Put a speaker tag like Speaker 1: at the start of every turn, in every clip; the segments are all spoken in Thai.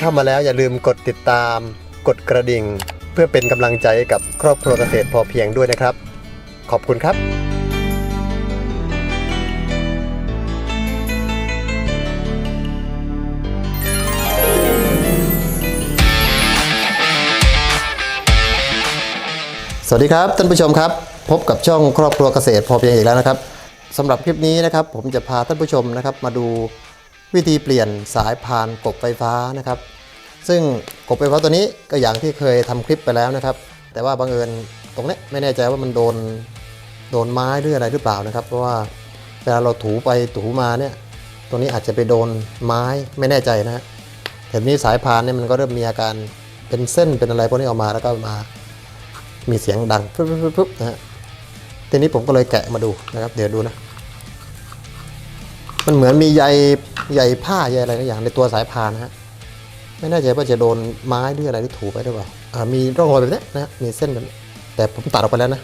Speaker 1: เข้ามาแล้วอย่าลืมกดติดตาม กดกระดิ่ง เพื่อเป็นกำลังใจกับครอบครัวเกษตรพอเพียงด้วยนะครับ ขอบคุณครับสวัสดีครับท่านผู้ชมครับ พบกับช่องครอบครัวเกษตรพอเพียงอีกแล้วนะครับสำหรับคลิปนี้นะครับ ผมจะพาท่านผู้ชมนะครับมาดู วิธีเปลี่ยนสายพานกบไฟฟ้านะครับ ซึ่งกบไฟฟ้าตัวนี้ก็อย่างที่เคยทำคลิปไปแล้วนะครับ แต่ว่าบังเอิญตรงเนี้ยไม่แน่ใจว่ามันโดนโดนไม้หรืออะไรหรือเปล่านะครับ เพราะว่าเวลาเราถูไปถูมาเนี่ยตรงนี้อาจจะไปโดนไม้ไม่แน่ใจนะฮะแต่นี้สายพานเนี่ยมันก็เริ่มมีอาการเป็นเส้นเป็นอะไรพวกนี้ออกมาแล้วก็มามีเสียงดังปุ๊บปุ๊บปุ๊บนะฮะทีนี้ผมก็เลยแกะมาดูนะครับ เดี๋ยวดูนะ มันเหมือนมีใย ใยผ้าใยอะไรสักอย่างในตัวสายพานนะฮะไม่แน่ใจว่าจะโดนไม้หรืออะไรที่ถูไปหรือเปล่ามีร่องรอยแบบนี้นะมีเส้นแบบนี้แต่ผมตัดออกไปแล้วนะ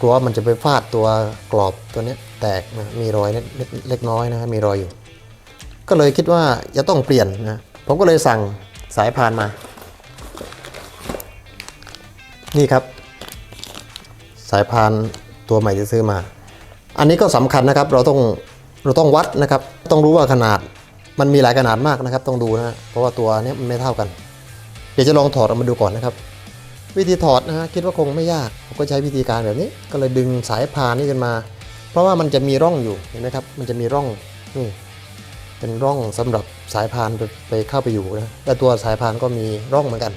Speaker 1: กลัวว่ามันจะไปฟาดตัวกรอบตัวนี้แตกนะมีรอยเล็กเล็กน้อยนะฮะมีรอยอยู่ ก็เลยคิดว่าจะต้องเปลี่ยนนะผมก็เลยสั่งสายพานมา นี่ครับ สายพานตัวใหม่ที่ซื้อมา อันนี้ก็สำคัญนะครับ เราต้อง เราต้องวัดนะครับ ต้องรู้ว่าขนาดมันมีหลายขนาดมากนะครับ ต้องดูนะเพราะว่าตัวนี้มันไม่เท่ากัน เดี๋ยวจะลองถอดออกมาดูก่อนนะครับ วิธีถอดนะฮะคิดว่าคงไม่ยากผมก็ใช้วิธีการแบบนี้ ก็เลยดึงสายพานนี้ขึ้นมา เพราะว่ามันจะมีร่องอยู่เห็นไหมครับ มันจะมีร่องนี่เป็นร่องสำหรับสายพานไปไปเข้าไปอยู่นะและตัวสายพานก็มีร่องเหมือนกัน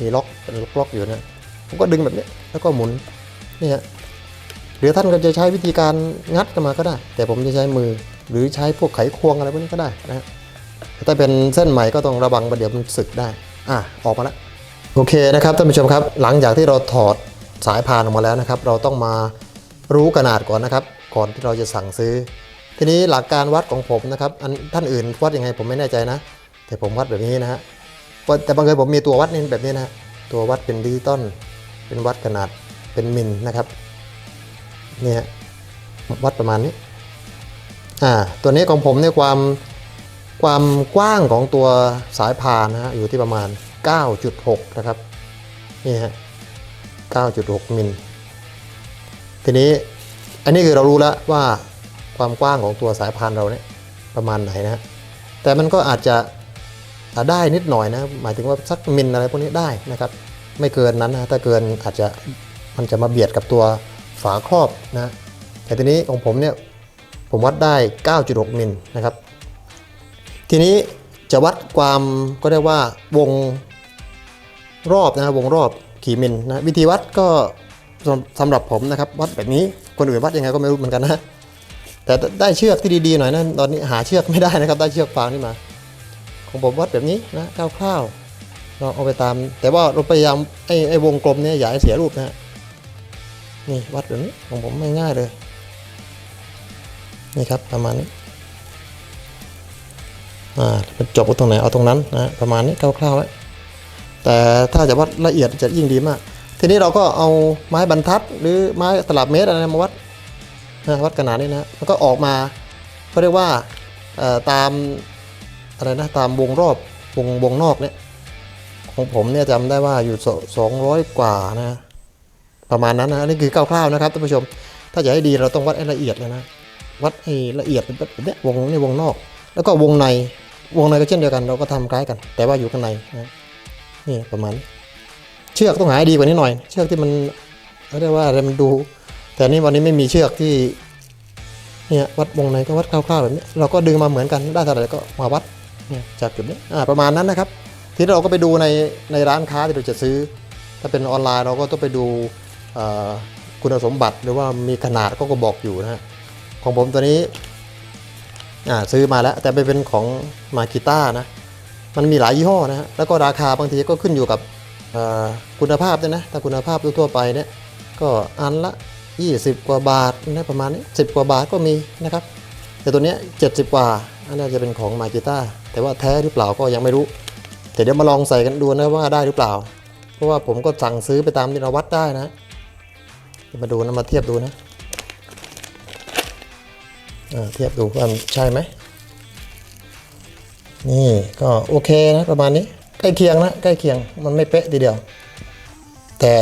Speaker 1: มีล็อกเป็นล็อกๆอยู่นะผมก็ดึงแบบนี้แล้วก็หมุนนี่ฮะ หรือท่านก็จะใช้วิธีการงัดกันมาก็ได้ แต่ผมจะใช้มือหรือใช้พวกไขควงอะไรพวกนี้ก็ได้นะฮะแต่ถ้าเป็นเส้นใหม่ก็ต้องระวังประเดี๋ยวมันสึกได้อะออกมาแล้วโอเคนะครับท่านผู้ชมครับ หลังจากที่เราถอดสายพานออกมาแล้วนะครับ เราต้องมารู้ขนาดก่อนนะครับ ก่อนที่เราจะสั่งซื้อ ทีนี้หลักการวัดของผมนะครับอันท่านอื่นวัดยังไงผมไม่แน่ใจนะ แต่ผมวัดแบบนี้นะฮะแต่บางเคยผมมีตัววัดนี่แบบนี้นะฮะตัววัดเป็นดิจิตอลเป็นวัดขนาดเป็นมิลนะครับ เนี่ยวัดประมาณนี้อ่าตัวนี้ของผมเนี่ยความความกว้างของตัวสายพานนะฮะอยู่ที่ประมาณ 9.6 นะครับนี่ฮะ9.6มิลทีนี้อันนี้คือเรารู้แล้วว่าความกว้างของตัวสายพานเราเนี่ยประมาณไหนนะฮะแต่มันก็อาจจะได้นิดหน่อยนะหมายถึงว่าสักมิลอะไรพวกนี้ได้นะครับ ไม่เกินนั้นนะถ้าเกินอาจจะมันจะมาเบียดกับตัว ฝาครอบนะแต่ทีนี้ของผมเนี่ยผมวัดได้ 9.6มิลนะครับ ทีนี้จะวัดความก็เรียกว่าวงรอบนะวงรอบกี่มิลนะวิธีวัดก็สำสำหรับผมนะครับ วัดแบบนี้คนอื่นวัดยังไงก็ไม่รู้เหมือนกันนะแต่ได้เชือกที่ดีๆหน่อยนะตอนนี้หาเชือกไม่ได้นะครับ ได้เชือกฟางนี่มา ของผมวัดแบบนี้นะคร่าวๆเราเอาไปตาม แต่ว่าเราพยายามไอ้ไอ้วงกลมเนี่ยอย่าให้เสียรูปนะฮะ นี่วัดแบบนี้ของผมไม่ง่ายเลย นี่ครับประมาณนี้อ่ามันจบตรงไหนเอาตรงนั้นนะประมาณนี้คร่าวๆไว้แต่ถ้าจะวัดละเอียดจะยิ่งดีมาก ทีนี้เราก็เอาไม้บรรทัด หรือไม้ตลับเมตรอะไรมาวัดนะวัดขนาดนี้นะฮะแล้วก็ออกมาเขาเรียกว่าเอ่อตามอะไรนะตามวงรอบวงวงนอกเนี่ยของผมเนี่ยจำได้ว่าอยู่สองร้อยกว่านะ ประมาณนั้นนะนี่คือคร่าวๆนะครับท่านผู้ชม ถ้าจะให้ดีเราต้องวัดให้ละเอียดเลยนะ วัดให้ละเอียดเป็นแบบเนี้ยวงในวงนอก แล้วก็วงในวงในก็เช่นเดียวกัน เราก็ทำคล้ายกัน แต่ว่าอยู่ข้างในนะนี่ประมาณ เชือกต้องหาให้ดีกว่านี้หน่อย เชือกที่มันเรียกว่าอะไรมันดู แต่นี่วันนี้ไม่มีเชือกที่เนี่ยวัดวงในก็วัดคร่าวๆแบบนี้เราก็ดึงมาเหมือนกันได้เท่าไหร่ก็มาวัดเนี่ยจากจุดนี้อ่าประมาณนั้นนะครับ ทีนี้เราก็ไปดูในในร้านค้าที่เราจะซื้อ ถ้าเป็นออนไลน์เราก็ต้องไปดู คุณสมบัติหรือว่ามีขนาดก็ก็บอกอยู่นะฮะของผมตัวนี้ซื้อมาแล้วแต่ไปเป็นของมาคิต้านะมันมีหลายยี่ห้อนะฮะแล้วก็ราคาบางทีก็ขึ้นอยู่กับคุณภาพด้วยนะถ้าคุณภาพทั่วไปเนี่ยก็อันละ 20 กว่าบาทนะประมาณนี้10กว่าบาทก็มีนะครับ แต่ตัวเนี้ย70กว่าอันน่าจะเป็นของมาคิต้าแต่ว่าแท้หรือเปล่าก็ยังไม่รู้ แต่เดี๋ยวมาลองใส่กันดูนะว่าได้หรือเปล่า เพราะว่าผมก็สั่งซื้อไปตามที่เราวัดได้นะ มาดูนะมาเทียบดูนะเทียบดูว่าใช่ไหม นี่ก็โอเคนะประมาณนี้ ใกล้เคียงนะใกล้เคียงมันไม่เป๊ะทีเดียว แต่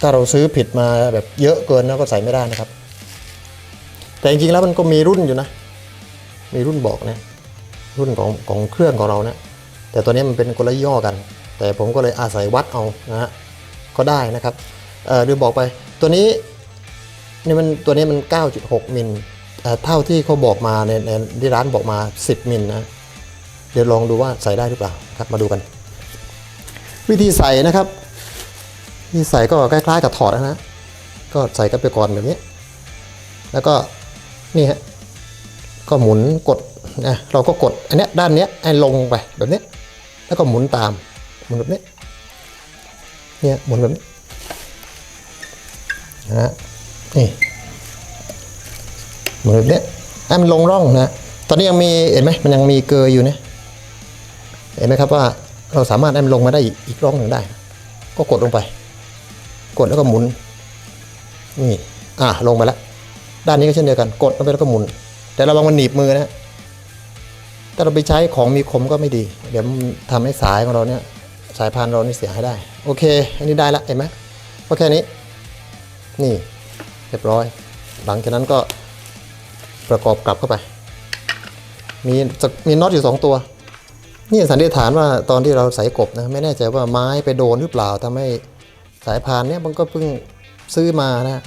Speaker 1: ถ้าเราซื้อผิดมาแบบเยอะเกินแล้วก็ใส่ไม่ได้นะครับ แต่จริงๆแล้วมันก็มีรุ่นอยู่นะ มีรุ่นบอกนะรุ่นของของเครื่องของเรานะแต่ตัวนี้มันเป็นคนละย่อกัน แต่ผมก็เลยอาศัยวัดเอานะฮะก็ได้นะครับ เออลืมบอกไป ตัวนี้นี่มันตัวนี้มัน 9.6 มิลเท่าที่เขาบอกมาในในที่ร้านบอกมา 10 มิลนะ เดี๋ยวลองดูว่าใส่ได้หรือเปล่าครับมาดูกัน วิธีใส่นะครับวิธีใส่ก็คล้ายๆกับถอดนะฮะก็ใส่กันไปก่อนแบบนี้ แล้วก็นี่ฮะก็หมุนกดนะเราก็กดอันนี้ด้านนี้ให้ลงไปแบบนี้ แล้วก็หมุนตามหมุนแบบนี้เนี่ยหมุนแบบนี้ นะฮะนี่หมุนแบบนี้ให้มันลงร่องนะตอนนี้ยังมีเห็นไหมมันยังมีเกยอยู่เนี่ยเห็นไหมครับว่าเราสามารถให้มันลงมาได้อีกร่องหนึ่งได้ ก็กดลงไป กดแล้วก็หมุนนี่อะลงไปแล้วด้านนี้ก็เช่นเดียวกัน กดลงไปแล้วก็หมุน แต่ระวังมันหนีบมือนะถ้าเราไปใช้ของมีคมก็ไม่ดี เดี๋ยวมันทำให้สายของเราเนี่ยสายพานเรานี่เสียให้ได้ โอเค อันนี้ได้ละเห็นไหมก็แค่นี้ นี่เรียบร้อย หลังจากนั้นก็ประกอบกลับเข้าไป มีจะมีน็อตอยู่สองตัว นี่สันนิษฐานว่าตอนที่เราใส่กบนะไม่แน่ใจว่าไม้ไปโดนหรือเปล่าทำให้สายพานเนี่ยมันก็เพิ่งซื้อมานะ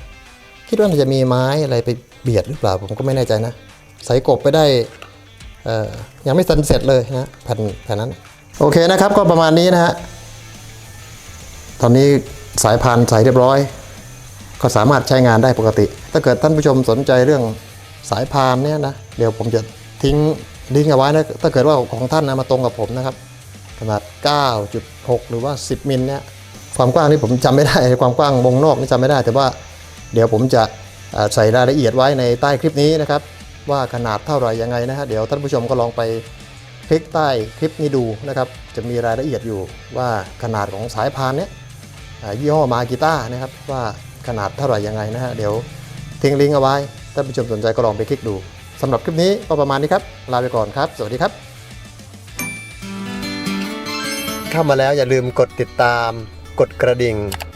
Speaker 1: คิดว่าน่าจะมีไม้อะไรไปเบียดหรือเปล่า ผมก็ไม่แน่ใจนะใส่กบไปได้ยังไม่สันเสร็จเลยนะแผ่นแผ่นนั้น โอเคนะครับก็ประมาณนี้นะฮะตอนนี้สายพานใส่เรียบร้อย ก็สามารถใช้งานได้ปกติ ถ้าเกิดท่านผู้ชมสนใจเรื่องสายพานเนี่ยนะ เดี๋ยวผมจะทิ้งลิงก์เอาไว้นะ ถ้าเกิดว่าของท่านนะมาตรงกับผมนะครับขนาด 9.6 หรือว่า 10 มิลเนี่ย ความกว้างนี่ผมจำไม่ได้ ความกว้างวงนอกนี่จำไม่ได้ แต่ว่าเดี๋ยวผมจะใส่รายละเอียดไว้ในใต้คลิปนี้นะครับ ว่าขนาดเท่าไหร่ยังไงนะฮะ เดี๋ยวท่านผู้ชมก็ลองไปคลิกใต้คลิปนี้ดูนะครับ จะมีรายละเอียดอยู่ว่าขนาดของสายพานเนี้ยยี่ห้อมากีต้านะครับว่า ขนาดเท่าไหร่ยังไงนะฮะเดี๋ยวทิ้งลิงก์เอาไว้ถ้าผู้ชมสนใจก็ลองไปคลิกดูสำหรับคลิปนี้ก็ประมาณนี้ครับลาไปก่อนครับ สวัสดีครับ เข้ามาแล้วอย่าลืมกดติดตาม กดกระดิ่ง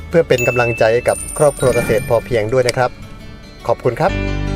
Speaker 1: เพื่อเป็นกำลังใจกับครอบครัวเกษตรพอเพียงด้วยนะครับ ขอบคุณครับ